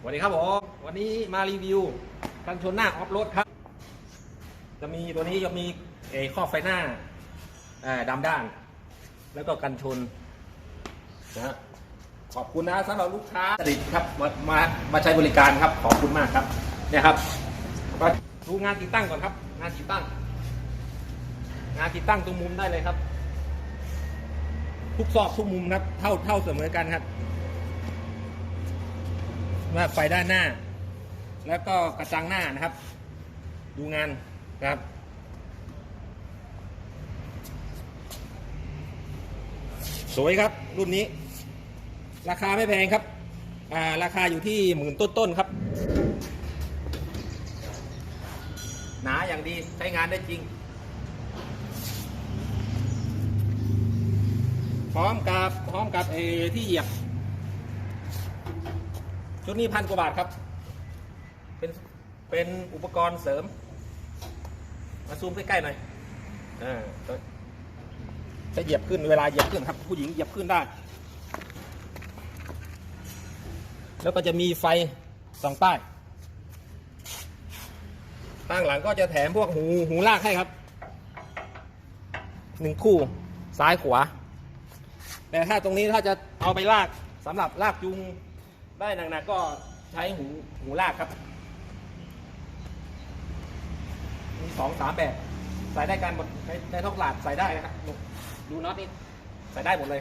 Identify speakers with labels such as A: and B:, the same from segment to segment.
A: สวัสดีครับผมวันนี้มารีวิวกันชนหน้าออฟโรดครับ จะมีตัวนี้จะมีเอข้อบไฟหน้าดำด้าน แล้วก็กันชนนะขอบคุณนะสำหรับลูกค้าสนิทครับมามามาใช้บริการครับ ขอบคุณมากครับเนี่ยครับมาดูงานติดตั้งก่อนครับ งานติดตั้ง งานติดตั้งตรงมุมได้เลยครับ ทุกซอกทุกมุมครับ เท่าเท่าเสมอกันครับ ว่าไฟด้านหน้า แล้วก็กระจังหน้านะครับ ดูงานครับสวยครับ รุ่นนี้ ราคาไม่แพงครับอ่าราคาอยู่ที่หมื่นต้นๆครับ หนาอย่างดีใช้งานได้จริง พร้อมกับพร้อมกับเออที่เหยียบ ชุดนี้พันกว่าบาทครับ เป็นเป็นอุปกรณ์เสริม มาซูมใกล้ๆหน่อยอ่าจะเหยียบขึ้นเวลาเหยียบขึ้นครับ ผู้หญิงเหยียบขึ้นได้ แล้วก็จะมีไฟสองป้ายตั้งหลังก็จะแถมพวกหูหูลากให้ครับหนึ่งคู่ซ้ายขวา แต่ถ้าตรงนี้ถ้าจะเอาไปลากสำหรับลากจูง ได้หนักๆก็ใช้หูหูลากครับ มีสองสามแบบ ใส่ได้กันหมดในในท้องตลาดใส่ได้นะครับดูดูน็อตนี่ใส่ได้หมดเลย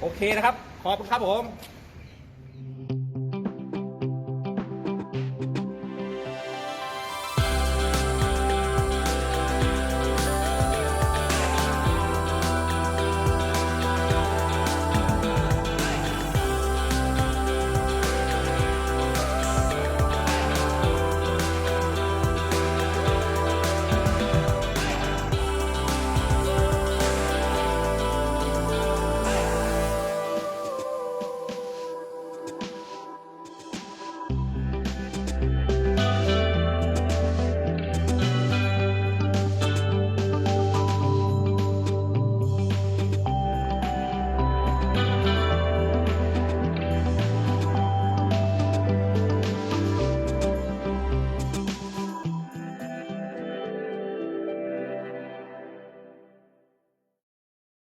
A: โอเคนะครับ ขอบคุณครับผม